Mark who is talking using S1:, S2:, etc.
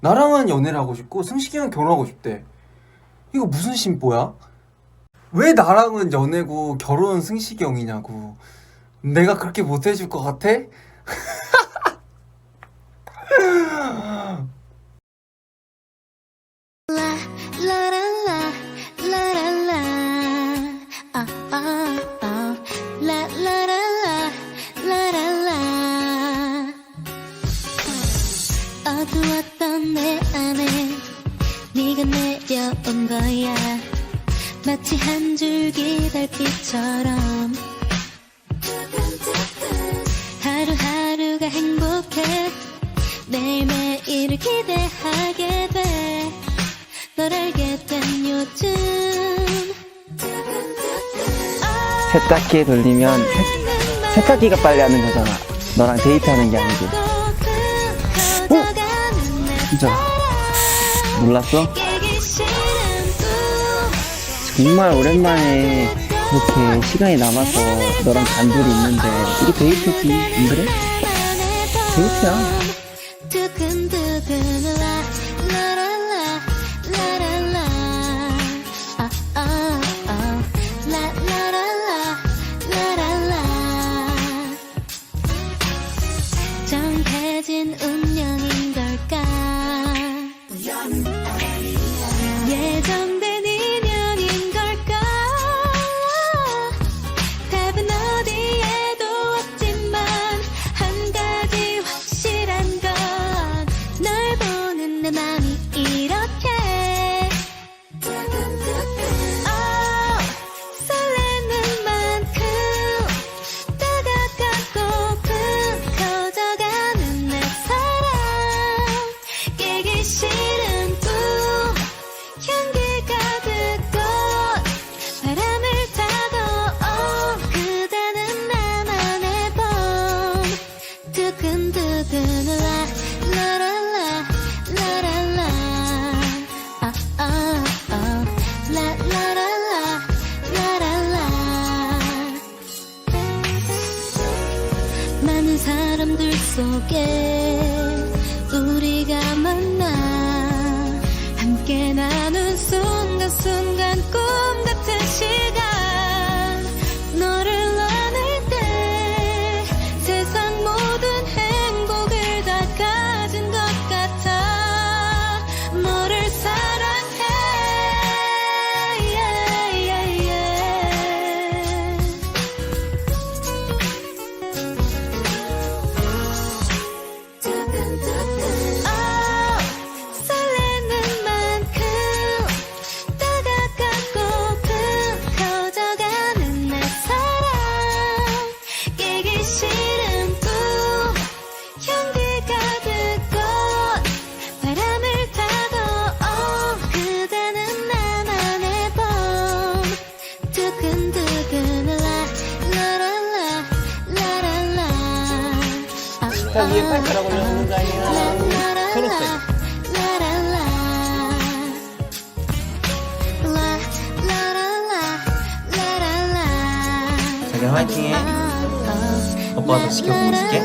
S1: 나랑은 연애를 하고 싶고 승식이랑 결혼하고 싶대. 이거 무슨 심보야? 왜 나랑은 연애고 결혼은 승식이 형이냐고. 내가 그렇게 못 해줄 것 같아?
S2: 라라라 라라라 아 아 어두웠던 내 안에 네가 내려온 거야. 마치 한 줄기 달빛처럼. 하루하루가 행복해. 매일매일을 기대하게 돼. 널 알게 된 요즘.
S3: 세탁기에 돌리면 세, 세탁기가 빨리 하는 거잖아. 너랑 데이트하는 게 아니고. 진짜 몰랐어? 정말 오랜만에 이렇게 시간이 남아서 너랑 단둘이 있는데 이게 데이트지 안 그래? 데이트야.
S2: Yes. 사람들 속에
S3: 자, 위에 발가락 올려놓는 거 아니야? 초록색. 화이팅해. 오빠가 더 지켜보고 있을게.